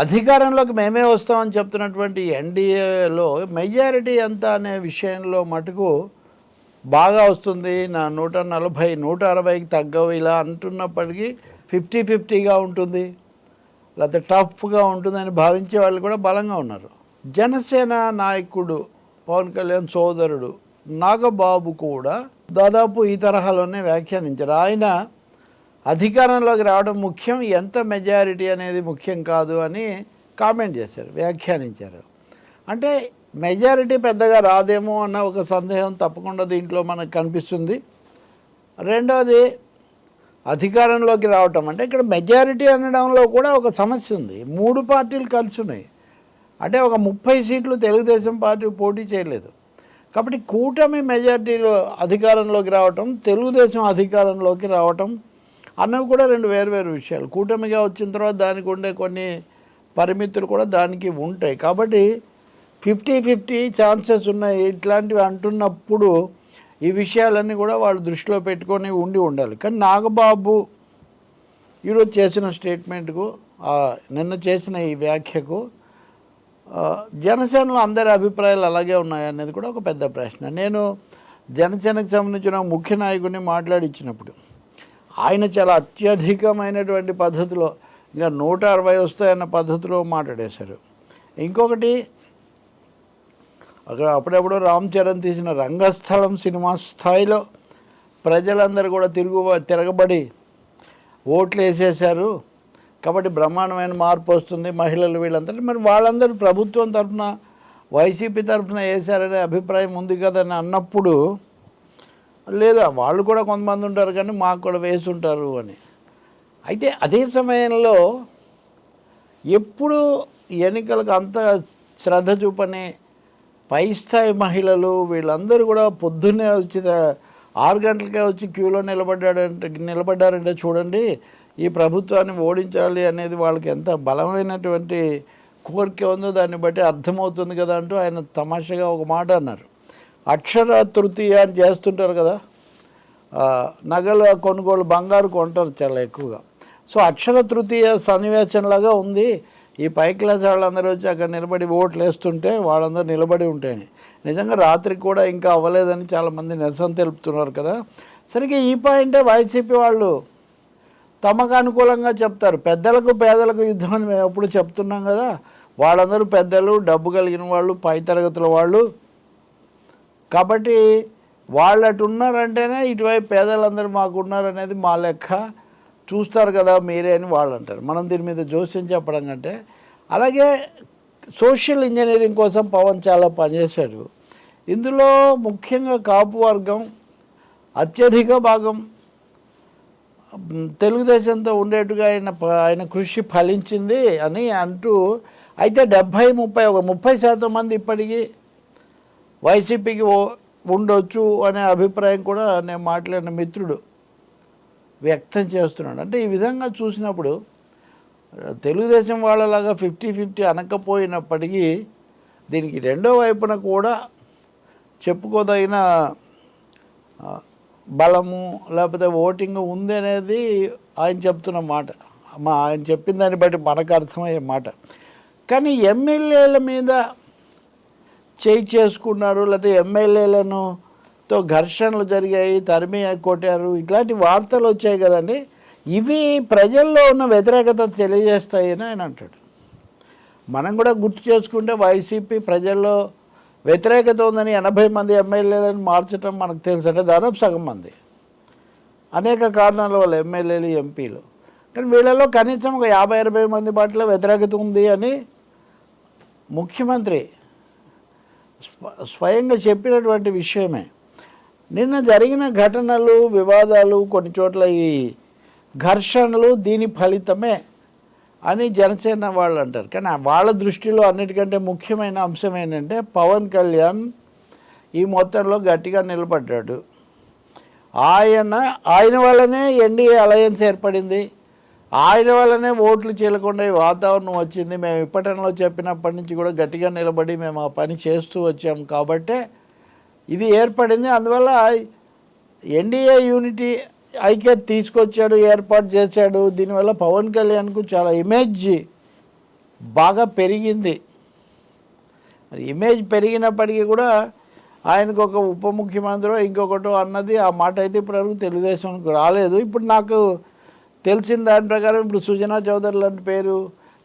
అధికారంలోకి మేమే వస్తామని చెప్తున్నటువంటి ఎన్డీఏలో మెజారిటీ ఎంత అనే విషయంలో మటుకు బాగా వస్తుంది. నా నూట నలభై నూట అరవైకి తగ్గవు ఇలా అంటున్నప్పటికీ ఫిఫ్టీ ఫిఫ్టీగా ఉంటుంది. లేకపోతే టఫ్గా ఉంటుందని భావించే వాళ్ళు కూడా బలంగా ఉన్నారు. జనసేన నాయకుడు పవన్ కళ్యాణ్ సోదరుడు నాగబాబు కూడా దాదాపు ఈ తరహాలోనే వ్యాఖ్యానించారు. ఆయన అధికారంలోకి రావడం ముఖ్యం ఎంత మెజారిటీ అనేది ముఖ్యం కాదు అని కామెంట్ చేశారు వ్యాఖ్యానించారు. అంటే మెజారిటీ పెద్దగా రాదేమో అన్న ఒక సందేహం తప్పకుండా దీంట్లో మనకు కనిపిస్తుంది. రెండవది అధికారంలోకి రావటం అంటే ఇక్కడ మెజారిటీ అనడంలో కూడా ఒక సమస్య ఉంది. మూడు పార్టీలు కలిసి ఉన్నాయి. అంటే ఒక ముప్పై సీట్లు తెలుగుదేశం పార్టీ పోటీ చేయలేదు. కాబట్టి కూటమి మెజారిటీలో అధికారంలోకి రావటం తెలుగుదేశం అధికారంలోకి రావటం అన్నవి కూడా రెండు వేరు విషయాలు. కూటమిగా వచ్చిన తర్వాత దానికి ఉండే కొన్ని పరిమితులు కూడా దానికి ఉంటాయి. కాబట్టి ఫిఫ్టీ ఫిఫ్టీ ఛాన్సెస్ ఉన్నాయి. ఇట్లాంటివి అంటున్నప్పుడు ఈ విషయాలన్నీ కూడా వాళ్ళు దృష్టిలో పెట్టుకొని ఉండి ఉండాలి. కానీ నాగబాబు ఈరోజు చేసిన స్టేట్మెంట్కు నిన్న చేసిన ఈ వ్యాఖ్యకు జనసేనలో అందరి అభిప్రాయాలు అలాగే ఉన్నాయి అనేది కూడా ఒక పెద్ద ప్రశ్న. నేను జనసేనకు సంబంధించిన ముఖ్య నాయకుడిని మాట్లాడించినప్పుడు ఆయన చాలా అత్యధికమైనటువంటి పద్ధతిలో ఇంకా నూట అరవై వస్తాయన్న పద్ధతిలో మాట్లాడేశారు. ఇంకొకటి అక్కడ అప్పుడప్పుడు రామ్ చరణ్ తీసిన రంగస్థలం సినిమా స్థాయిలో ప్రజలందరూ కూడా తిరుగు తిరగబడి ఓట్లు వేసేశారు కాబట్టి బ్రహ్మాండమైన మార్పు వస్తుంది మహిళలు వీళ్ళందరూ. మరి వాళ్ళందరూ ప్రభుత్వం తరఫున వైసీపీ తరఫున వేశారనే అభిప్రాయం ఉంది కదని అన్నప్పుడు లేదా వాళ్ళు కూడా కొంతమంది ఉంటారు కానీ మాకు కూడా వేసి ఉంటారు అని. అయితే అదే సమయంలో ఎప్పుడు ఎన్నికలకు అంత శ్రద్ధ చూపని పై స్థాయి మహిళలు వీళ్ళందరూ కూడా పొద్దున్నే వచ్చి ఆరు గంటలకే వచ్చి క్యూలో నిలబడ్డాడంటే నిలబడ్డారంటే చూడండి ఈ ప్రభుత్వాన్ని ఓడించాలి అనేది వాళ్ళకి ఎంత బలమైనటువంటి కోరిక ఉందో దాన్ని బట్టి అర్థమవుతుంది కదా అంటూ ఆయన తమాషగా ఒక మాట అన్నారు. అక్షర తృతీయ అని చేస్తుంటారు కదా నగల కొనుగోలు బంగారు కొంటారు చాలా ఎక్కువగా. సో అక్షర తృతీయ సన్నివేశంలాగా ఉంది. ఈ పై క్లాస్ వాళ్ళందరూ వచ్చి అక్కడ నిలబడి ఓట్లు వేస్తుంటే వాళ్ళందరూ నిలబడి ఉంటాయని. నిజంగా రాత్రికి కూడా ఇంకా అవ్వలేదని చాలామంది నిరసన తెలుపుతున్నారు కదా. సరిగ్గా ఈ పాయింటే వైసీపీ వాళ్ళు తమకు అనుకూలంగా చెప్తారు. పెద్దలకు పేదలకు యుద్ధం అని మేము ఎప్పుడు చెప్తున్నాం కదా. వాళ్ళందరూ పెద్దలు డబ్బు కలిగిన వాళ్ళు పై తరగతుల వాళ్ళు కాబట్టి వాళ్ళు అటు ఉన్నారంటేనే ఇటువైపు పేదలందరూ మాకు ఉన్నారనేది మా లెక్క. చూస్తారు కదా మీరే అని వాళ్ళు అంటారు మనం దీని మీద జోస్యం చెప్పడం కంటే అలాగే సోషల్ ఇంజనీరింగ్ కోసం పవన్ చాలా పనిచేశాడు. ఇందులో ముఖ్యంగా కాపు వర్గం అత్యధిక భాగం తెలుగుదేశంతో ఉండేట్టుగా ఆయన ప- ఆయన కృషి ఫలించింది అని అంటూ అయితే డెబ్భై ముప్పై ఒక ముప్పై శాతం మంది ఇప్పటికీ వైసీపీకి ఉండొచ్చు అనే అభిప్రాయం కూడా నేను మాట్లాడిన మిత్రుడు వ్యక్తం చేస్తున్నాడు. అంటే ఈ విధంగా చూసినప్పుడు తెలుగుదేశం వాళ్ళలాగా ఫిఫ్టీ ఫిఫ్టీ అనకపోయినప్పటికీ దీనికి రెండో వైపున కూడా చెప్పుకోదగిన బలము లేకపోతే ఓటింగ్ ఉంది అనేది ఆయన చెప్తున్న మాట. మా ఆయన చెప్పిన దాన్ని బట్టి మనకు అర్థమయ్యే మాట. కానీ ఎమ్మెల్యేల మీద చేయి చేసుకున్నారు లేకపోతే ఎమ్మెల్యేలను తో ఘర్షణలు జరిగాయి తరిమి కొట్టారు ఇట్లాంటి వార్తలు వచ్చాయి కదండి. ఇవి ప్రజల్లో ఉన్న వ్యతిరేకత తెలియజేస్తాయని ఆయన అంటాడు. మనం కూడా గుర్తు చేసుకుంటే వైసీపీ ప్రజల్లో వ్యతిరేకత ఉందని ఎనభై మంది ఎమ్మెల్యేలను మార్చడం మనకు తెలుసు అంటే దాదాపు సగం మంది. అనేక కారణాల వల్ల ఎమ్మెల్యేలు ఎంపీలు. కానీ వీళ్ళలో కనీసం ఒక యాభై అరవై మంది పట్ల వ్యతిరేకత ఉంది అని ముఖ్యమంత్రి స్వయంగా చెప్పినటువంటి విషయమే. నిన్న జరిగిన ఘటనలు వివాదాలు కొన్ని చోట్ల ఈ ఘర్షణలు దీని ఫలితమే అని జనసేన వాళ్ళు అంటారు. కానీ వాళ్ళ దృష్టిలో అన్నిటికంటే ముఖ్యమైన అంశం ఏంటంటే పవన్ కళ్యాణ్ ఈ మొత్తంలో గట్టిగా నిలబడ్డాడు. ఆయన ఆయన వల్లనే ఎన్డీఏ అలయన్స్ ఏర్పడింది. ఆయన వల్లనే ఓట్లు చీలకుండా ఈ వాతావరణం వచ్చింది. మేము ఇప్పటంలో చెప్పినప్పటి నుంచి కూడా గట్టిగా నిలబడి మేము ఆ పని చేస్తూ వచ్చాం కాబట్టే ఇది ఏర్పడింది. అందువల్ల ఎన్డీఏ యూనిటీ ఐక్యత తీసుకొచ్చాడు ఏర్పాటు చేశాడు. దీనివల్ల పవన్ కళ్యాణ్కు చాలా ఇమేజ్ బాగా పెరిగింది. మరి ఇమేజ్ పెరిగినప్పటికీ కూడా ఆయనకు ఒక ఉప ముఖ్యమంత్రి ఇంకొకటో అన్నది ఆ మాట అయితే ఇప్పటివరకు తెలుగుదేశంకి రాలేదు. ఇప్పుడు నాకు తెలిసిన దాని ప్రకారం ఇప్పుడు సుజనా చౌదరి లాంటి పేరు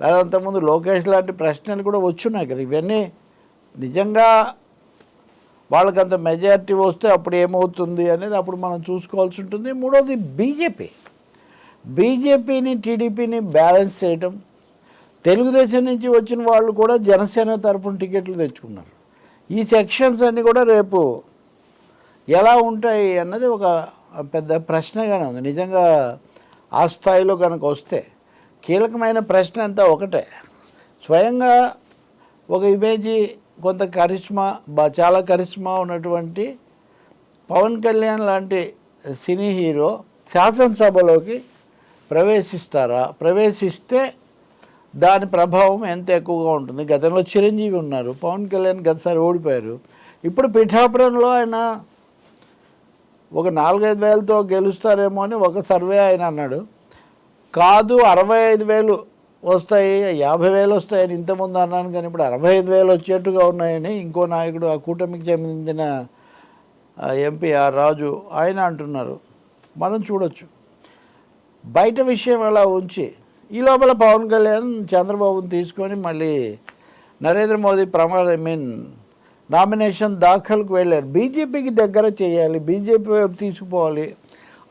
లేదా అంతకుముందు లోకేష్ లాంటి ప్రశ్నలు కూడా వచ్చున్నాయి కదా. ఇవన్నీ నిజంగా వాళ్ళకంత మెజారిటీ వస్తే అప్పుడు ఏమవుతుంది అనేది అప్పుడు మనం చూసుకోవాల్సి ఉంటుంది. మూడోది బీజేపీ. బీజేపీని టీడీపీని బ్యాలెన్స్ చేయటం. తెలుగుదేశం నుంచి వచ్చిన వాళ్ళు కూడా జనసేన తరఫున టికెట్లు తెచ్చుకున్నారు. ఈ సెక్షన్స్ అన్నీ కూడా రేపు ఎలా ఉంటాయి అన్నది ఒక పెద్ద ప్రశ్నగానే ఉంది. నిజంగా ఆ స్థాయిలో కనుక వస్తే కీలకమైన ప్రశ్న అంతా ఒకటే. స్వయంగా ఒక ఇమేజీ కొంత కరిష్మా బా చాలా కరిష్మా ఉన్నటువంటి పవన్ కళ్యాణ్ లాంటి సినీ హీరో శాసనసభలోకి ప్రవేశిస్తారా? ప్రవేశిస్తే దాని ప్రభావం ఎంత ఎక్కువగా ఉంటుంది? గతంలో చిరంజీవి ఉన్నారు పవన్ కళ్యాణ్ గతసారి ఓడిపోయారు. ఇప్పుడు పిఠాపురంలో ఆయన ఒక నాలుగైదు వేలతో గెలుస్తారేమో అని ఒక సర్వే ఆయన అన్నాడు. కాదు అరవై ఐదు వేలు వస్తాయి యాభై వేలు వస్తాయని ఇంతకుముందు అన్నాను కానీ ఇప్పుడు అరవై ఐదు వేలు వచ్చేట్టుగా ఉన్నాయని ఇంకో నాయకుడు ఆ కూటమికి చెందిన ఎంపీ ఆ రాజు ఆయన అంటున్నారు. మనం చూడొచ్చు. బయట విషయం అలా ఉంచి ఈ లోపల పవన్ కళ్యాణ్ చంద్రబాబుని తీసుకొని మళ్ళీ నరేంద్ర మోదీ ప్రమాద ఐ మీన్ నామినేషన్ దాఖలకు వెళ్ళారు. బీజేపీకి దగ్గర చేయాలి బీజేపీ వైపు తీసుకుపోవాలి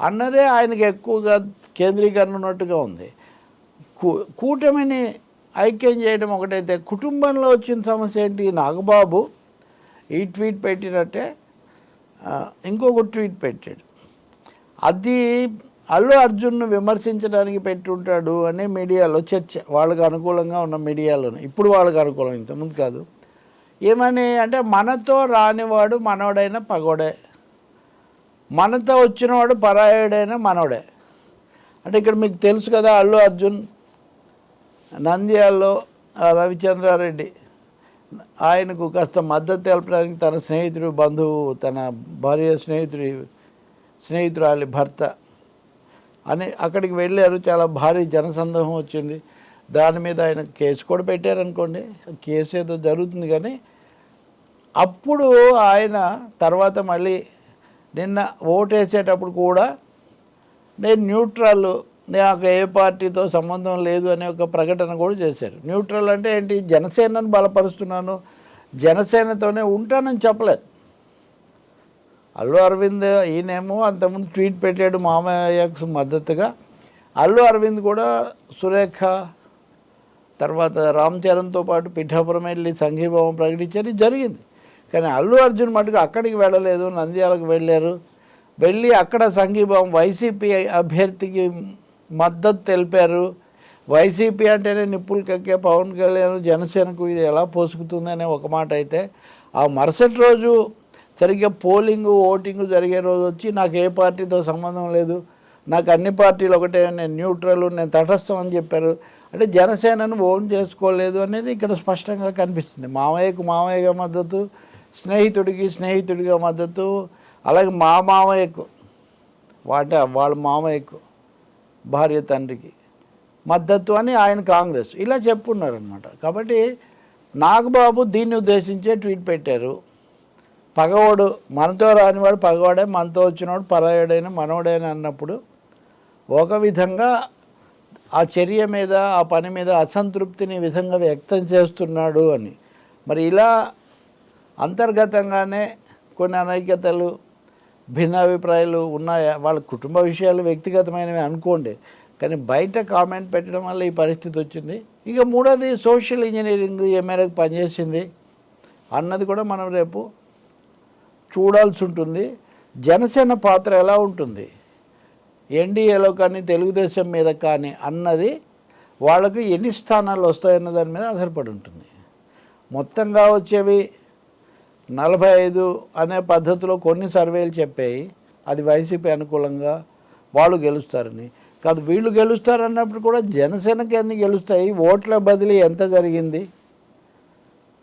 అన్నదే ఆయనకి ఎక్కువగా కేంద్రీకరణ ఉన్నట్టుగా ఉంది. కూ- కూటమిని ఐక్యం చేయడం ఒకటైతే కుటుంబంలో వచ్చిన సమస్య ఏంటి? నాగబాబు ఈ ట్వీట్ పెట్టినట్టే ఇంకొక ట్వీట్ పెట్టాడు. అది అల్లు అర్జున్ను విమర్శించడానికి పెట్టుంటాడు అనే మీడియాలో చర్చ. వాళ్ళకు అనుకూలంగా ఉన్న మీడియాలోనే. ఇప్పుడు వాళ్ళకి అనుకూలం ఇంతకుముందు కాదు. ఏమని అంటే మనతో రానివాడు మనోడైన పగోడే. మనతో వచ్చినవాడు పరాయుడైన మనోడే. అంటే ఇక్కడ మీకు తెలుసు కదా అల్లు అర్జున్ నంద్యాలలో రవిచంద్రారెడ్డి. ఆయనకు కాస్త మద్దతు తెలపడానికి తన స్నేహితుడు బంధువు తన భార్య స్నేహితుడి స్నేహితురాలి భర్త. అని అక్కడికి వెళ్ళారు. చాలా భారీ జనసందోహం వచ్చింది. దాని మీద ఆయన కేసు కూడా పెట్టారనుకోండి. కేసు ఏదో జరుగుతుంది కానీ అప్పుడు ఆయన తర్వాత మళ్ళీ నిన్న ఓటేసేటప్పుడు కూడా నేను న్యూట్రల్ నాకు ఏ పార్టీతో సంబంధం లేదు అనే ఒక ప్రకటన కూడా చేశారు. న్యూట్రల్ అంటే ఏంటి? జనసేనను బలపరుస్తున్నాను జనసేనతోనే ఉంటానని చెప్పలేదు. అల్లు అరవింద్ ఈయనేమో అంతకుముందు ట్వీట్ పెట్టాడు మామయ్యకు మద్దతుగా. అల్లు అరవింద్ కూడా సురేఖ తర్వాత రామ్ చరణ్తో పాటు పిఠాపురం వెళ్ళి సంఘీభావం ప్రకటించారు జరిగింది. కానీ అల్లు అర్జున్ మటుకు అక్కడికి వెళ్ళలేదు నంద్యాలకు వెళ్ళారు. వెళ్ళి అక్కడ సంఘీభావం వైసీపీ అభ్యర్థికి మద్దతు తెలిపారు. వైసీపీ అంటేనే నిప్పులు కక్కే పవన్ కళ్యాణ్ జనసేనకు ఇది ఎలా పోసుకుతుందనే ఒక మాట అయితే ఆ మరుసటి రోజు సరిగ్గా పోలింగ్ ఓటింగ్ జరిగే రోజు వచ్చి నాకు ఏ పార్టీతో సంబంధం లేదు నాకు అన్ని పార్టీలు ఒకటే నేను న్యూట్రల్ నేను తటస్థం అని చెప్పారు. అంటే జనసేనను ఓన్ చేసుకోలేదు అనేది ఇక్కడ స్పష్టంగా కనిపిస్తుంది. మామయ్యకు మామయ్యగా మద్దతు స్నేహితుడికి స్నేహితుడిగా మద్దతు అలాగే మా మామయ్యకు వాట వాళ్ళ మామయ్యకు భార్య తండ్రికి మద్దతు అని ఆయన కాంగ్రెస్. ఇలా చెప్పున్నారనమాట కాబట్టి నాగబాబు దీన్ని ఉద్దేశించే ట్వీట్ పెట్టారు. పగవాడు మనతో రానివాడు పగవాడే మనతో వచ్చినవాడు పరాయుడైన మనవడైన అన్నప్పుడు ఒక విధంగా ఆ చర్య మీద ఆ పని మీద అసంతృప్తిని విధంగా వ్యక్తం చేస్తున్నాడు అని. మరి ఇలా అంతర్గతంగానే కొన్ని అనైక్యతలు భిన్నాభిప్రాయాలు ఉన్నాయా? వాళ్ళ కుటుంబ విషయాలు వ్యక్తిగతమైనవి అనుకోండి. కానీ బయట కామెంట్ పెట్టడం వల్ల ఈ పరిస్థితి వచ్చింది. ఇక మూడోది సోషల్ ఇంజనీరింగ్ ఏ మేరకు పనిచేసింది. అన్నది కూడా మనం రేపు చూడాల్సి ఉంటుంది. జనసేన పాత్ర ఎలా ఉంటుంది? ఎన్డీఏలో కానీ తెలుగుదేశం మీద కానీ అన్నది వాళ్ళకు ఎన్ని స్థానాలు వస్తాయన్న దాని మీద ఆధారపడి ఉంటుంది. మొత్తంగా వచ్చేవి నలభై ఐదు అనే పద్ధతిలో కొన్ని సర్వేలు చెప్పాయి అది వైసీపీ అనుకూలంగా వాళ్ళు గెలుస్తారని. కాదు వీళ్ళు గెలుస్తారన్నప్పుడు కూడా జనసేనకి అన్ని గెలుస్తాయి ఓట్ల బదిలీ ఎంత జరిగింది?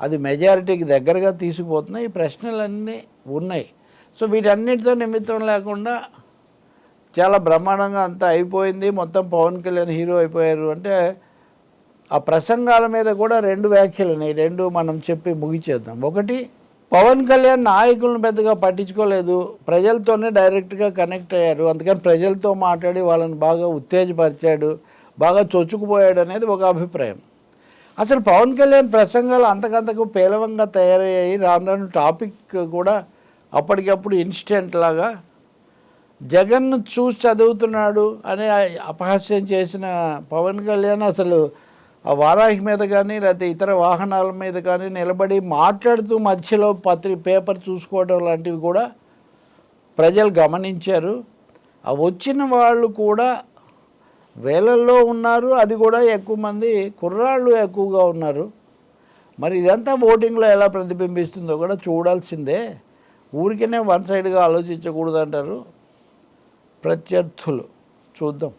అది మెజారిటీకి దగ్గరగా తీసుకుపోతున్నాయి ఈ ప్రశ్నలన్నీ ఉన్నాయి. సో వీటన్నిటితో నిమిత్తం లేకుండా చాలా బ్రహ్మాండంగా అంతా అయిపోయింది. మొత్తం పవన్ కళ్యాణ్ హీరో అయిపోయారు అంటే ఆ ప్రసంగాల మీద కూడా రెండు వ్యాఖ్యలు ఉన్నాయి. రెండు మనం చెప్పి ముగిచేద్దాం. ఒకటి పవన్ కళ్యాణ్ నాయకులను పెద్దగా పట్టించుకోలేదు. ప్రజలతోనే డైరెక్ట్గా కనెక్ట్ అయ్యారు. అందుకని ప్రజలతో మాట్లాడి వాళ్ళని బాగా ఉత్తేజపరిచాడు. బాగా చొచ్చుకుపోయాడు అనేది ఒక అభిప్రాయం. అసలు పవన్ కళ్యాణ్ ప్రసంగాలు అంతకంతకు పేలవంగా తయారయ్యాయి. రాను రాను టాపిక్ కూడా అప్పటికప్పుడు ఇన్స్టెంట్ లాగా జగన్ను చూసి చదువుతున్నాడు అని అపహాస్యం చేసిన పవన్ కళ్యాణ్ అసలు ఆ వారాహి మీద కానీ లేకపోతే ఇతర వాహనాల మీద కానీ నిలబడి మాట్లాడుతూ మధ్యలో పత్రి పేపర్ చూసుకోవడం లాంటివి కూడా ప్రజలు గమనించారు. ఆ వచ్చిన వాళ్ళు కూడా వేలల్లో ఉన్నారు. అది కూడా ఎక్కువ మంది కుర్రాళ్ళు ఎక్కువగా ఉన్నారు. మరి ఇదంతా ఓటింగ్లో ఎలా ప్రతిబింబిస్తుందో కూడా చూడాల్సిందే. ఊరికనే వన్ సైడ్గా ఆలోచించకూడదు అంటారు ప్రత్యర్థులు. చూద్దాం.